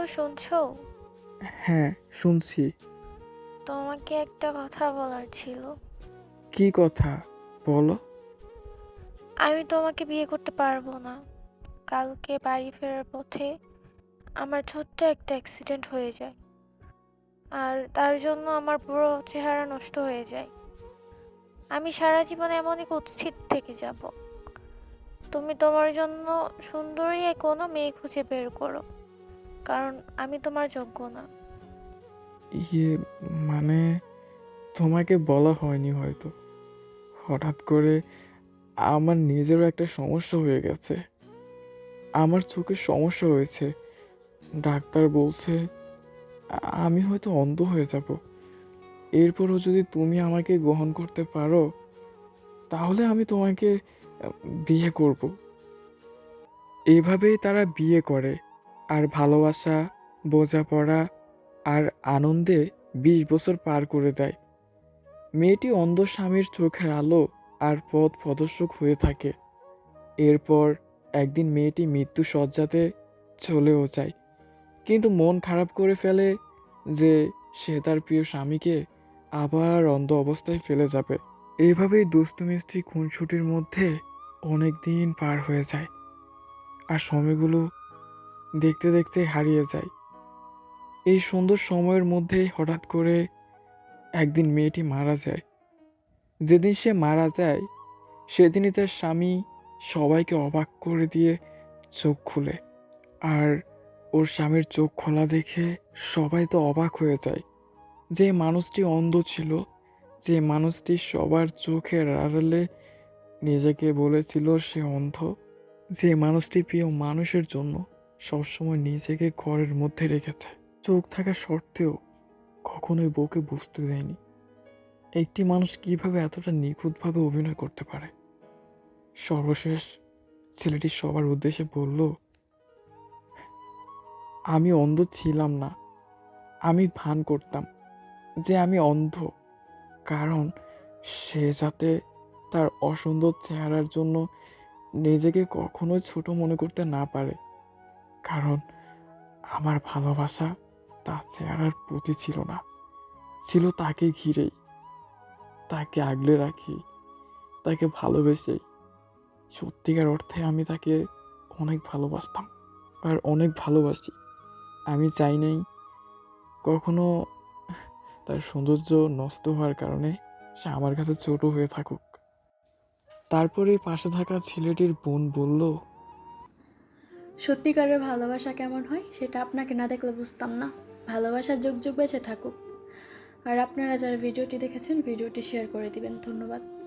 Hello শুনছো? হ্যাঁ শুনছি। তোমাকে একটা কথা বলার ছিল। কি কথা? বলো। আমি তোমাকে বিয়ে করতে পারব না। কালকে বাড়ি ফেরার পথে আমার ছোট্ট একটা অ্যাক্সিডেন্ট হয়ে যায়। আর তার জন্য আমার পুরো চেহারা নষ্ট হয়ে যায়। আমি সারা জীবন এমনই কুৎসিত থেকে যাব। তুমি তোমার জন্য সুন্দরী কোনো মেয়ে খুঁজে বের করো। কারণ আমি তোমার যোগ্য না। ইয়ে মানে তোমাকে বলা হয়নি হয়তো। হঠাৎ করে আমার নিজেরও একটা সমস্যা হয়ে গেছে। আমার চোখের সমস্যা হয়েছে। ডাক্তার বলছে, আমি হয়তো অন্ধ হয়ে যাব। এরপরও যদি তুমি আমাকে গ্রহণ করতে পারো, তাহলে আমি তোমাকে বিয়ে করব। এভাবেই তারা বিয়ে করে। আর ভালোবাসা, বোঝাপড়া আর আনন্দে বিশ বছর পার করে দেয়। মেয়েটি অন্ধ স্বামীর চোখের আলো আর পথ প্রদর্শক হয়ে থাকে। এরপর একদিন মেয়েটি মৃত্যু সজ্জাতে চলেও যায়। কিন্তু মন খারাপ করে ফেলে যে সে তার প্রিয় স্বামীকে আবার অন্ধ অবস্থায় ফেলে যাবে। এইভাবেই দুস্তু মিস্ত্রি খুনসুটির মধ্যে অনেক দিন পার হয়ে যায়। আর সময়গুলো দেখতে দেখতে হারিয়ে যায়। এই সুন্দর সময়ের মধ্যেই হঠাৎ করে একদিন মেয়েটি মারা যায়। যেদিন সে মারা যায়, সেদিনই তার স্বামী সবাইকে অবাক করে দিয়ে চোখ খুলে। আর ওর স্বামীর চোখ খোলা দেখে সবাই তো অবাক হয়ে যায়। যে মানুষটি অন্ধ ছিল, যে মানুষটি সবার চোখের আড়ালে নিজেকে বলেছিল সে অন্ধ, যে মানুষটি প্রিয় মানুষের জন্য। সবসময় নিজেকে ঘরের মধ্যে রেখেছে। চোখ থাকা সত্ত্বেও কখনোই বউকে বুঝতে দেয়নি। একটি মানুষ কীভাবে এতটা নিখুঁতভাবে অভিনয় করতে পারে? সর্বশেষ ছেলেটি সবার উদ্দেশ্যে বলল, আমি অন্ধ ছিলাম না। আমি ভান করতাম যে আমি অন্ধ। কারণ সে যাতে তার অসুন্দর চেহারার জন্য নিজেকে কখনোই ছোট মনে করতে না পারে। কারণ আমার ভালোবাসা তার চেহারার প্রতি ছিল না। ছিল তাকে ঘিরেই তাকে আগলে রাখি, তাকে ভালোবেসেই সত্যিকার অর্থে আমি তাকে অনেক ভালোবাসতাম আর অনেক ভালোবাসি। আমি চাই নাই কখনো তার সৌন্দর্য নষ্ট হওয়ার কারণে সে আমার কাছে ছোট হয়ে থাকুক। তারপরে পাশে থাকা ছেলেটির বোন বলল সত্যিকারের ভালোবাসা কেমন হয় সেটা আপনাকে না দেখলে বুঝতাম না। ভালোবাসা যুগ যুগ বেঁচে থাকুক। আর আপনারা যারা ভিডিওটি দেখেছেন, ভিডিওটি শেয়ার করে দিবেন। ধন্যবাদ।